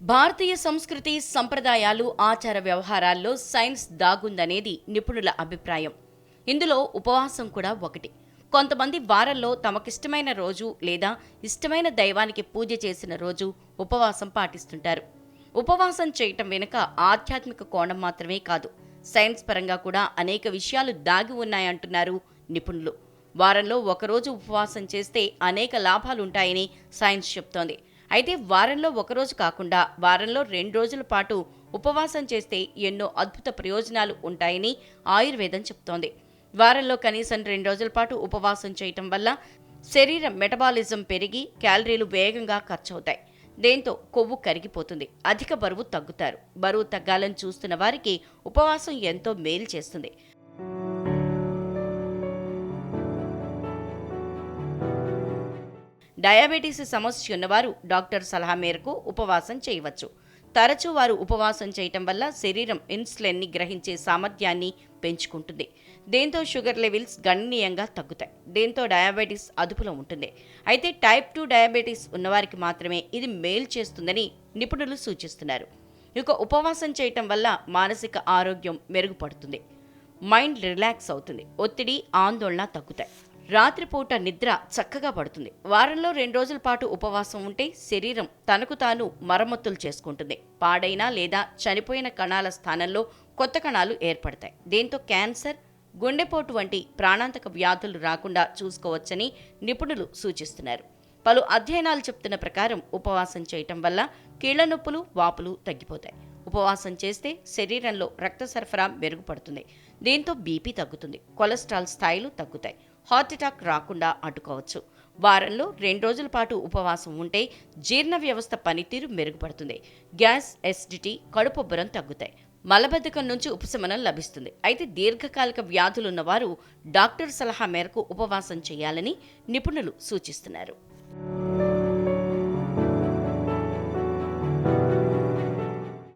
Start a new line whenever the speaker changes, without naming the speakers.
భారతీయ సంస్కృతి సంప్రదాయాలు ఆచార వ్యవహారాల్లో సైన్స్ దాగుందనేది నిపుణుల అభిప్రాయం. ఇందులో ఉపవాసం కూడా ఒకటి. కొంతమంది వారంలో తమకిష్టమైన రోజు లేదా ఇష్టమైన దైవానికి పూజ చేసిన రోజు ఉపవాసం పాటిస్తుంటారు. ఉపవాసం చేయటం వెనుక ఆధ్యాత్మిక కోణం మాత్రమే కాదు సైన్స్ పరంగా కూడా అనేక విషయాలు దాగి ఉన్నాయంటున్నారు నిపుణులు. వారంలో ఒకరోజు ఉపవాసం చేస్తే అనేక లాభాలుంటాయని సైన్స్ చెప్తోంది. అయితే వారంలో ఒకరోజు కాకుండా వారంలో రెండు రోజుల పాటు ఉపవాసం చేస్తే ఎన్నో అద్భుత ప్రయోజనాలు ఉంటాయని ఆయుర్వేదం చెప్తోంది వారంలో కనీసం రెండు రోజుల పాటు ఉపవాసం చేయటం వల్ల శరీర మెటబాలిజం పెరిగి క్యాలరీలు వేగంగా ఖర్చవుతాయి. దీంతో కొవ్వు కరిగిపోతుంది. అధిక బరువు తగ్గుతారు. బరువు తగ్గాలని చూస్తున్న వారికి ఉపవాసం ఎంతో మేలు చేస్తుంది. డయాబెటీస్ సమస్య ఉన్నవారు డాక్టర్ సలహా మేరకు ఉపవాసం చేయవచ్చు. తరచూ వారు ఉపవాసం చేయటం వల్ల శరీరం ఇన్సులిన్ని గ్రహించే సామర్థ్యాన్ని పెంచుకుంటుంది. దీంతో షుగర్ లెవెల్స్ గణనీయంగా తగ్గుతాయి. దీంతో డయాబెటీస్ అదుపులో ఉంటుంది. అయితే టైప్ టూ డయాబెటీస్ ఉన్నవారికి మాత్రమే ఇది మేలు చేస్తుందని నిపుణులు సూచిస్తున్నారు. ఇక ఉపవాసం చేయటం వల్ల మానసిక ఆరోగ్యం మెరుగుపడుతుంది. మైండ్ రిలాక్స్ అవుతుంది. ఒత్తిడి ఆందోళన తగ్గుతాయి. రాత్రిపూట నిద్ర చక్కగా పడుతుంది. వారంలో రెండు రోజుల పాటు ఉపవాసం ఉంటే శరీరం తనకు తాను మరమ్మతులు చేసుకుంటుంది. పాడైన లేదా చనిపోయిన కణాల స్థానంలో కొత్త కణాలు ఏర్పడతాయి. దీంతో క్యాన్సర్ గుండెపోటు వంటి ప్రాణాంతక వ్యాధులు రాకుండా చూసుకోవచ్చని నిపుణులు సూచిస్తున్నారు. పలు అధ్యయనాలు చెప్తున్న ప్రకారం ఉపవాసం చేయటం వల్ల కీళ్ళ నొప్పులు వాపులు తగ్గిపోతాయి. ఉపవాసం చేస్తే శరీరంలో రక్త సరఫరా మెరుగుపడుతుంది. దీంతో బీపీ తగ్గుతుంది. కొలెస్ట్రాల్ స్థాయిలు తగ్గుతాయి. హార్ట్ అటాక్ రాకుండా అడ్డుకోవచ్చు వారంలో రెండు రోజుల పాటు ఉపవాసం ఉంటే జీర్ణ వ్యవస్థ పనితీరు మెరుగుపడుతుంది. గ్యాస్ ఎసిడిటీ కడుపుబ్బరం తగ్గుతాయి. మలబద్ధకం నుంచి ఉపశమనం లభిస్తుంది. అయితే దీర్ఘకాలిక వ్యాధులున్నవారు డాక్టర్ సలహా మేరకు ఉపవాసం చేయాలని నిపుణులు సూచిస్తున్నారు.